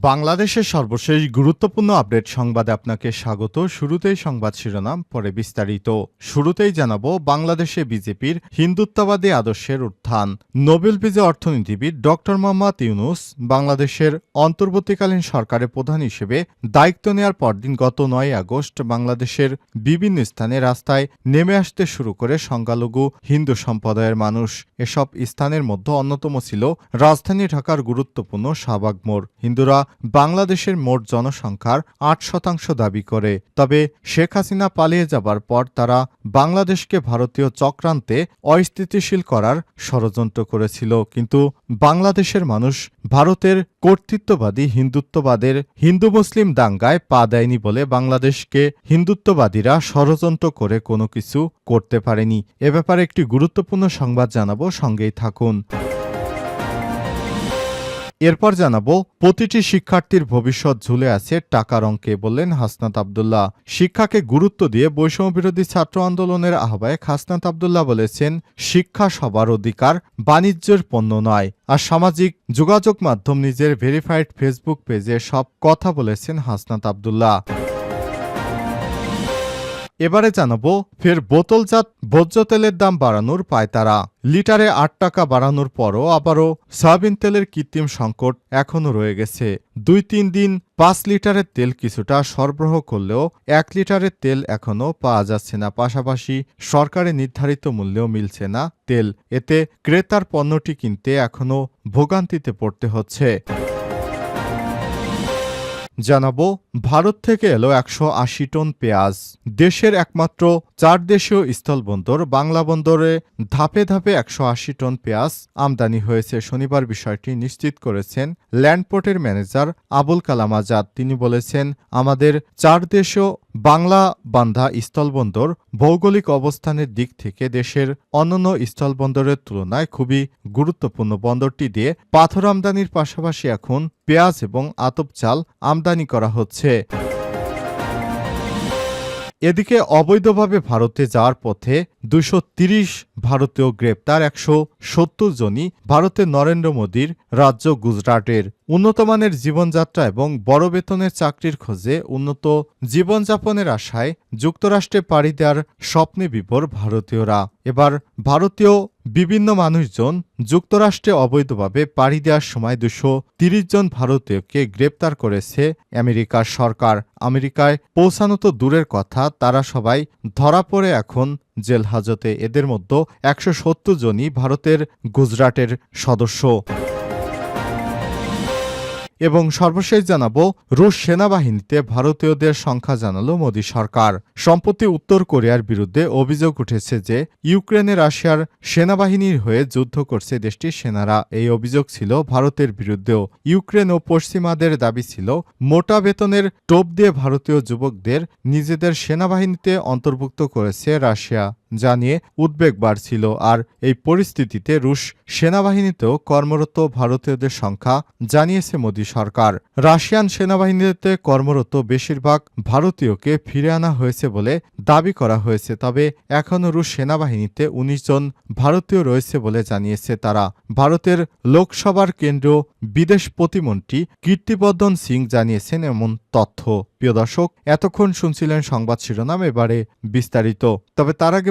বাংলাদেশের সর্বশেষ গুরুত্বপূর্ণ আপডেট সংবাদে আপনাকে স্বাগত। শুরুতেই সংবাদ শিরোনাম, পরে বিস্তারিত। শুরুতেই জানাব বাংলাদেশে বিজেপির হিন্দুত্ববাদী আদর্শের উত্থান। নোবেল বিজয় অর্থনীতিবিদ ডক্টর মোহাম্মদ ইউনুস বাংলাদেশের অন্তর্বর্তীকালীন সরকারের প্রধান হিসেবে দায়িত্ব নেওয়ার পরদিন গত নয় আগস্ট বাংলাদেশের বিভিন্ন স্থানে রাস্তায় নেমে আসতে শুরু করে সংখ্যালঘু হিন্দু সম্প্রদায়ের মানুষ। এসব স্থানের মধ্যে অন্যতম ছিল রাজধানী ঢাকার গুরুত্বপূর্ণ শাহবাগ মোড়। হিন্দুরা বাংলাদেশের মোট জনসংখ্যার আট শতাংশ দাবি করে। তবে শেখ হাসিনা পালিয়ে যাবার পর তারা বাংলাদেশকে ভারতীয় চক্রান্তে অস্থিতিশীল করার ষড়যন্ত্র করেছিল। কিন্তু বাংলাদেশের মানুষ ভারতের কর্তৃত্ববাদী হিন্দুত্ববাদের হিন্দু মুসলিম দাঙ্গায় পা দেয়নি বলে বাংলাদেশকে হিন্দুত্ববাদীরা ষড়যন্ত্র করে কোনো কিছু করতে পারেনি। এ ব্যাপারে একটি গুরুত্বপূর্ণ সংবাদ জানাব, সঙ্গেই থাকুন। এরপর জানাব, প্রতিটি শিক্ষার্থীর ভবিষ্যৎ ঝুলে আছে টাকার অঙ্কে বললেন হাসনাত আবদুল্লাহ। শিক্ষাকে গুরুত্ব দিয়ে বৈষম্য বিরোধী ছাত্র আন্দোলনের আহ্বায়ক হাসনাত আবদুল্লাহ বলেছেন, শিক্ষা সবার অধিকার, বাণিজ্যের পণ্য নয়। আর সামাজিক যোগাযোগ মাধ্যম নিজের ভেরিফাইড ফেসবুক পেজে সব কথা বলেছেন হাসনাত আবদুল্লাহ। এবারে জানাব, ফের বোতলজাত ভোজ্য তেলের দাম বাড়ানোর পায়তারা। লিটারে আট টাকা বাড়ানোর পরও আবারও সয়াবিন তেলের কৃত্রিম সংকট এখনও রয়ে গেছে। দুই তিন দিন পাঁচ লিটারের তেল কিছুটা সরবরাহ করলেও এক লিটারের তেল এখনও পাওয়া যাচ্ছে না। পাশাপাশি সরকারের নির্ধারিত মূল্যেও মিলছে না তেল। এতে ক্রেতার পণ্যটি কিনতে এখনও ভোগান্তিতে পড়তে হচ্ছে। জানাব, ভারত থেকে এলো একশো আশি টন পেঁয়াজ। দেশের একমাত্র চার দেশীয় স্থলবন্দর বাংলা বন্দরে ধাপে ধাপে একশো আশি টন পেঁয়াজ আমদানি হয়েছে। শনিবার বিষয়টি নিশ্চিত করেছেন ল্যান্ডপোর্টের ম্যানেজার আবুল কালাম আজাদ। তিনি বলেছেন, আমাদের চার দেশীয় বাংলা বান্ধা স্থলবন্দর ভৌগোলিক অবস্থানের দিক থেকে দেশের অন্যান্য স্থলবন্দরের তুলনায় খুবই গুরুত্বপূর্ণ বন্দরটি দিয়ে পাথর আমদানির পাশাপাশি এখন পেঁয়াজ এবং আতপ চাল আমদানি করা হচ্ছে। এদিকে অবৈধভাবে ভারতে যাওয়ার পথে দুশো ভারতীয় গ্রেপ্তার একশো সত্তর জনই ভারতের নরেন্দ্র মোদীর রাজ্য গুজরাটের উন্নতমানের জীবনযাত্রা এবং বড় বেতনের চাকরির খোঁজে উন্নত জীবনযাপনের আশায় যুক্তরাষ্ট্রে পাড়ি দেওয়ার স্বপ্নে বিভোর ভারতীয়রা। এবার ভারতীয় বিভিন্ন মানুষজন যুক্তরাষ্ট্রে অবৈধভাবে পাড়ি দেওয়ার সময় দুশো তিরিশ জন ভারতীয়কে গ্রেপ্তার করেছে আমেরিকার সরকার। আমেরিকায় পৌঁছানো তো দূরের কথা, তারা সবাই ধরা পড়ে এখন জেল হাজতে এদের মধ্যে একশো সত্তর জনই ভারতের গুজরাটের সদস্য। এবং সর্বশেষ জানাব, রুশ সেনাবাহিনীতে ভারতীয়দের সংখ্যা জানালো মোদী সরকার। সম্প্রতি উত্তর কোরিয়ার বিরুদ্ধে অভিযোগ উঠেছে যে, ইউক্রেনে রাশিয়ার সেনাবাহিনীর হয়ে যুদ্ধ করছে দেশটির সেনারা। এই অভিযোগ ছিল ভারতের বিরুদ্ধেও। ইউক্রেন ও পশ্চিমাদের দাবি ছিল, মোটা বেতনের টোপ দিয়ে ভারতীয় যুবকদের নিজেদের সেনাবাহিনীতে অন্তর্ভুক্ত করেছে রাশিয়া। যা নিয়ে উদ্বেগ বাড়ছিল। আর এই পরিস্থিতিতে রুশ সেনাবাহিনীতেও কর্মরত ভারতীয়দের সংখ্যা জানিয়েছে মোদী সরকার। রাশিয়ান সেনাবাহিনীতে কর্মরত বেশিরভাগ ভারতীয়কে ফিরে আনা হয়েছে বলে দাবি করা হয়েছে। তবে এখনও রুশ সেনাবাহিনীতে ১৯ জন ভারতীয় রয়েছে বলে জানিয়েছে তারা। ভারতের লোকসভার কেন্দ্রীয় বিদেশ প্রতিমন্ত্রী কীর্তিবর্ধন সিং জানিয়েছেন এমন তথ্য। প্রিয় দর্শক, এতক্ষণ শুনছিলেন সংবাদ শিরোনাম, এবারে বিস্তারিত। তবে তার আগে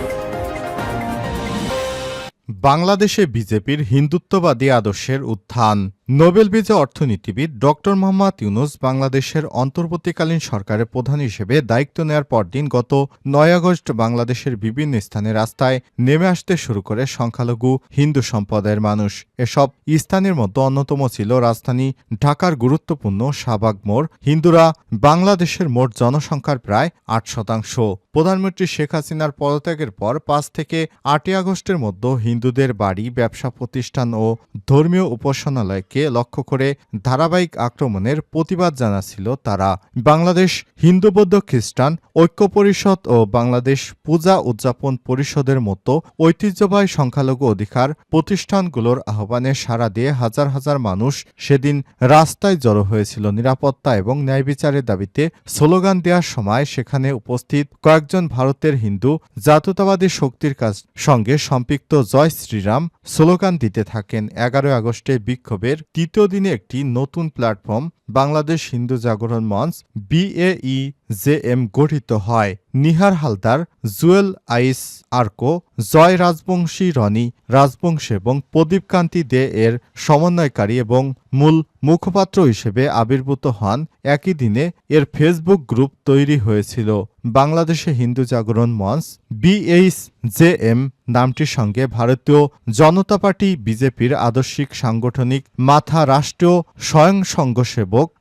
বাংলাদেশে বিজেপির হিন্দুত্ববাদী আদর্শের উত্থান। নোবেল বিজয় অর্থনীতিবিদ ডক্টর মোহাম্মদ ইউনুস বাংলাদেশের অন্তর্বর্তীকালীন সরকারের প্রধান হিসেবে দায়িত্ব নেওয়ার পরদিন গত নয় আগস্ট বাংলাদেশের বিভিন্ন স্থানে রাস্তায় নেমে আসতে শুরু করে সংখ্যালঘু হিন্দু সম্প্রদায়ের মানুষ। এসব স্থানের মধ্যে অন্যতম ছিল রাজধানী ঢাকার গুরুত্বপূর্ণ শাহবাগ মোড়। হিন্দুরা বাংলাদেশের মোট জনসংখ্যার প্রায় আট শতাংশ। প্রধানমন্ত্রী শেখ হাসিনার পদত্যাগের পর পাঁচ থেকে আটই আগস্টের মধ্যে হিন্দুদের বাড়ি, ব্যবসা প্রতিষ্ঠান ও ধর্মীয় উপাসনালয়কে লক্ষ্য করে ধারাবাহিক আক্রমণের প্রতিবাদ জানাচ্ছিল তারা। বাংলাদেশ হিন্দু বৌদ্ধ খ্রিস্টান ঐক্য পরিষদ ও বাংলাদেশ পূজা উদযাপন পরিষদের মতো ঐতিহ্যবাহী সংখ্যালঘু অধিকার প্রতিষ্ঠানগুলোর আহ্বানে সাড়া দিয়ে হাজার হাজার মানুষ সেদিন রাস্তায় জড়ো হয়েছিল নিরাপত্তা এবং ন্যায় বিচারের দাবিতে স্লোগান দেওয়ার সময় সেখানে উপস্থিত কয়েকজন ভারতের হিন্দু জাতীয়তাবাদী শক্তির কাজ সঙ্গে সম্পৃক্ত জয় শ্রীরাম স্লোগান দিতে থাকেন এগারো আগস্টে বিক্ষোভের তৃতীয় দিনে একটি নতুন প্ল্যাটফর্ম, বাংলাদেশ হিন্দু জাগরণ মঞ্চ, বিএই জে এম গঠিত হয়। নিহার হালদার, জুয়েল আইস আর্কো, জয় রাজবংশী রনি, রাজবংশ এবং প্রদীপ কান্তি দে এর সমন্বয়কারী এবং মূল মুখপাত্র হিসেবে আবির্ভূত হন। একই দিনে এর ফেসবুক গ্রুপ তৈরি হয়েছিল। বাংলাদেশে হিন্দু জাগরণ মঞ্চ বিএইচ জে এম নামটির সঙ্গে ভারতীয় জনতা পার্টি বিজেপির আদর্শিক সাংগঠনিক মাথা রাষ্ট্রীয় স্বয়ংসংঘ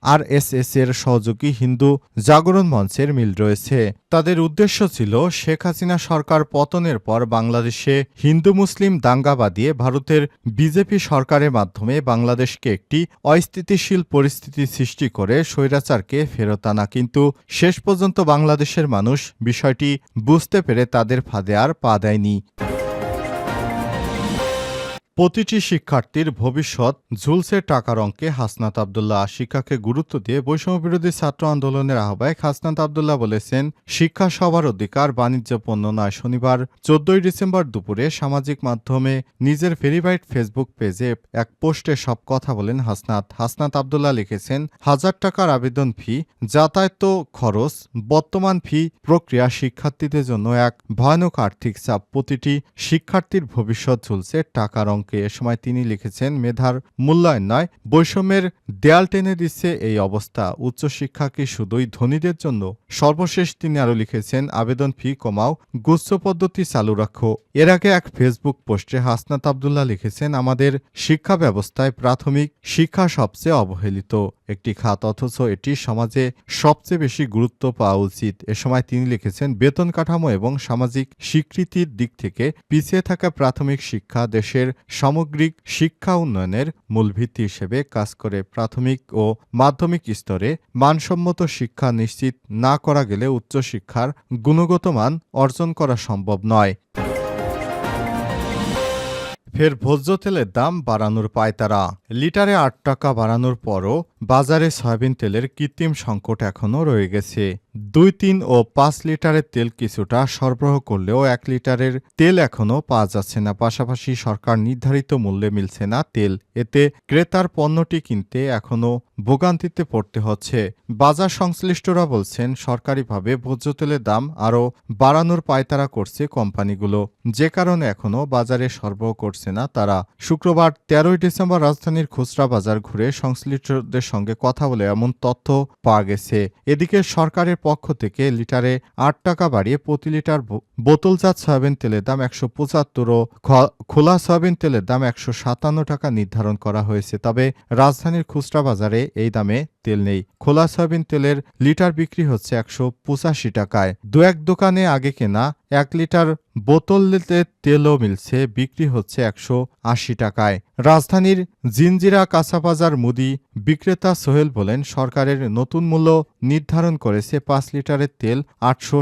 আর এস এস এর সহযোগী হিন্দু জাগরণ মঞ্চের মিল রয়েছে। তাদের উদ্দেশ্য ছিল শেখ হাসিনা সরকার পতনের পর বাংলাদেশে হিন্দু মুসলিম দাঙ্গা বাদিয়ে ভারতের বিজেপি সরকারের মাধ্যমে বাংলাদেশকে একটি অস্থিতিশীল পরিস্থিতি সৃষ্টি করে স্বৈরাচারকে ফেরত আনা। কিন্তু শেষ পর্যন্ত বাংলাদেশের মানুষ বিষয়টি বুঝতে পেরে তাদের ফাঁদে আর পা দেয়নি। প্রতিটি শিক্ষার্থীর ভবিষ্যৎ ঝুলছে টাকার অঙ্কে। হাসনাত আবদুল্লাহ শিক্ষাকে গুরুত্ব দিয়ে বৈষম্যবিরোধী ছাত্র আন্দোলনের আহ্বায়ক হাসনাত আবদুল্লাহ বলেছেন, শিক্ষা সবার অধিকার, বাণিজ্য পণ্য নয়। শনিবার, চোদ্দই ডিসেম্বর দুপুরে সামাজিক মাধ্যমে নিজের ভেরিফাইড ফেসবুক পেজে এক পোস্টে সব কথা বলেন হাসনাত। হাসনাত আবদুল্লাহ লিখেছেন, হাজার টাকার আবেদন ফি, যাতায়াত খরচ, বর্তমান ফি প্রক্রিয়া শিক্ষার্থীদের জন্য এক ভয়ানক আর্থিক চাপ। প্রতিটি শিক্ষার্থীর ভবিষ্যৎ ঝুলছে টাকার অঙ্কে। এ সময় তিনি লিখেছেন, মেধার মূল্যায়ন নয়, বৈষম্যের দেয়াল টেনে দিচ্ছে এই অবস্থা। উচ্চশিক্ষা কি শুধুই ধনীদের জন্য? সর্বশেষ তিনি আরও লিখেছেন, আবেদন ফি কমাও, গুচ্ছ পদ্ধতি চালু রাখো। এর আগে এক ফেসবুক পোস্টে হাসনাত আবদুল্লাহ লিখেছেন, আমাদের শিক্ষা ব্যবস্থায় প্রাথমিক শিক্ষা সবচেয়ে অবহেলিত। একটি খাত, অথচ এটি সমাজে সবচেয়ে বেশি গুরুত্ব পাওয়া উচিত। এ সময় তিনি লিখেছেন, বেতন কাঠামো এবং সামাজিক স্বীকৃতির দিক থেকে পিছিয়ে থাকা প্রাথমিক শিক্ষা দেশের সামগ্রিক শিক্ষা উন্নয়নের মূল ভিত্তি হিসেবে কাজ করে। প্রাথমিক ও মাধ্যমিক স্তরে মানসম্মত শিক্ষা নিশ্চিত না করা গেলে উচ্চশিক্ষার গুণগত মান অর্জন করা সম্ভব নয়। ফের ভোজ্য তেলের দাম বাড়ানোর পায় তারা লিটারে আট টাকা বাড়ানোর পরও বাজারে সয়াবিন তেলের কৃত্রিম সংকট এখনও রয়ে গেছে। দুই তিন ও পাঁচ লিটারের তেল কিছুটা সরবরাহ করলেও এক লিটারের তেল এখনও পাওয়া যাচ্ছে না। পাশাপাশি সরকার নির্ধারিত মূল্যে মিলছে না তেল। এতে ক্রেতার পণ্যটি কিনতে এখনও ভোগান্তিতে পড়তে হচ্ছে। বাজার সংশ্লিষ্টরা বলছেন, সরকারিভাবে ভোজ্য তেলের দাম আরও বাড়ানোর পায়তারা করছে কোম্পানিগুলো। যে কারণে এখনও বাজারে সরবরাহ করছে না তারা। শুক্রবার তেরোই ডিসেম্বর রাজধানীর খুচরা বাজার ঘুরে সংশ্লিষ্টদের সঙ্গে কথা বলে এমন তথ্য পাওয়া গেছে। এদিকে সরকারের পক্ষ থেকে লিটারে আট টাকা বাড়িয়ে প্রতি লিটার বোতলজাত সয়াবিন তেলের দাম একশো পঁচাত্তর ও খোলা সয়াবিন তেলের দাম একশো সাতান্ন টাকা নির্ধারণ করা হয়েছে। তবে রাজধানীর খুচরা বাজারে এই দামে তেল নেই। খোলা সয়াবিন তেলের লিটার বিক্রি হচ্ছে একশো পঁচাশি টাকায়। দু এক দোকানে আগে কেনা এক লিটার বোতলতে তেলও মিলছে, বিক্রি হচ্ছে একশো আশি টাকায়। রাজধানীর জিনজিরা কাঁচাবাজার মুদি বিক্রেতা সোহেল বলেন, সরকারের নতুন মূল্য নির্ধারণ করেছে পাঁচ লিটারের তেল আটশো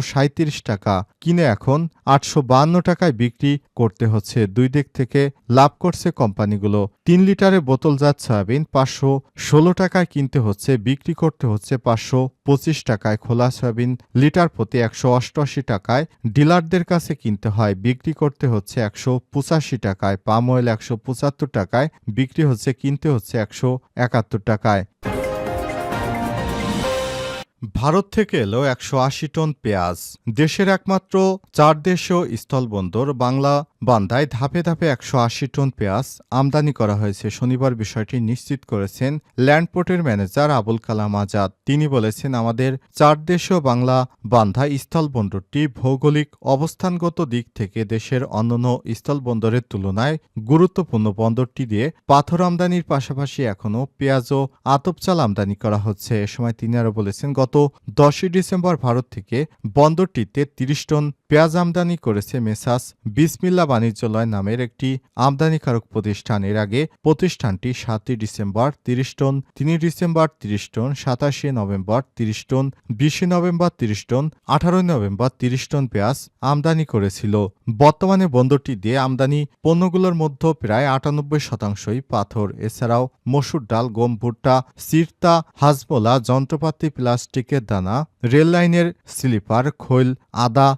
টাকা। কিনে এখন আটশো টাকায় বিক্রি করতে হচ্ছে। দুই দিক থেকে লাভ করছে কোম্পানিগুলো। তিন লিটারের বোতলজাত সয়াবিন পাঁচশো ষোলো টাকায় কিনতে হচ্ছে। বিক্রি করতে হচ্ছে পাঁচশো পঁচিশ টাকায় খোলা সয়াবিন, লিটার প্রতি একশো অষ্টআশি টাকায়। ডিলারদের কাছে কিনতে হয়, বিক্রি করতে হচ্ছে একশো পঁচাশি টাকায়। পাম অয়েল একশো পঁচাত্তর টাকায়, বিক্রি হচ্ছে, কিনতে হচ্ছে একশো একাত্তর টাকায়। ভারত থেকে এলো একশো আশি টন পেঁয়াজ। দেশের একমাত্র চার দেশীয় স্থলবন্দর, বাংলা বান্দায় ধাপে ধাপে একশো আশি টন পেঁয়াজ আমদানি করা হয়েছে। শনিবার বিষয়টি নিশ্চিত করেছেন ল্যান্ডপোর্টের ম্যানেজার আবুল কালাম আজাদ। তিনি বলেছেন, আমাদের চার দেশীয় বাংলা বান্ধা স্থলবন্দরটি ভৌগোলিক অবস্থানগত দিক থেকে দেশের অন্যান্য স্থলবন্দরের তুলনায় গুরুত্বপূর্ণ বন্দরটি দিয়ে পাথর আমদানির পাশাপাশি এখনও পেঁয়াজ ও আতপ চাল আমদানি করা হচ্ছে। এ সময় তিনি আরও বলেছেন, গত দশই ডিসেম্বর ভারত থেকে বন্দরটিতে তিরিশ টন পেঁয়াজ আমদানি করেছে মেসাস বিসমিল্লা বাণিজ্যালয় নামের একটি আমদানিকারক প্রতিষ্ঠান। এর আগে প্রতিষ্ঠানটি সাতই ডিসেম্বর তিরিশ টন, তিন ডিসেম্বর তিরিশ টন, সাতাশে নভেম্বর তিরিশ টন, বিশে নভেম্বর তিরিশ টন, আঠারোই নভেম্বর তিরিশ টন পেঁয়াজ আমদানি করেছিল। বর্তমানে বন্দরটি দিয়ে আমদানি পণ্যগুলোর মধ্যে প্রায় আটানব্বই শতাংশই পাথর। এছাড়াও মসুর ডাল, গম ভুট্টা, সিরতা, হাজমোলা, যন্ত্রপাতি, প্লাস্টিকের দানা, রেল লাইনের স্লিপার, খৈল, আদা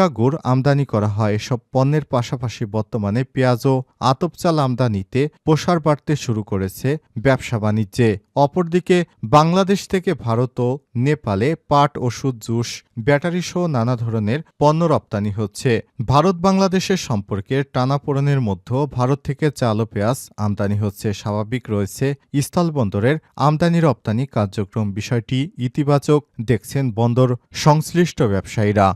চিটা গুড় আমদানি করা হয়। এসব পণ্যের পাশাপাশি বর্তমানে পেঁয়াজ ও আতপ চাল আমদানিতে প্রসার বাড়তে শুরু করেছে ব্যবসা বাণিজ্যে। অপরদিকে বাংলাদেশ থেকে ভারত ও নেপালে পাট, ওষুধ, জুস, ব্যাটারি সহ নানা ধরনের পণ্য রপ্তানি হচ্ছে। ভারত বাংলাদেশের সম্পর্কের টানাপোড়েনের মধ্যেও ভারত থেকে চাল ও পেঁয়াজ আমদানি হচ্ছে। স্বাভাবিক রয়েছে স্থলবন্দরের আমদানি রপ্তানি কার্যক্রম। বিষয়টি ইতিবাচক দেখছেন বন্দর সংশ্লিষ্ট ব্যবসায়ীরা।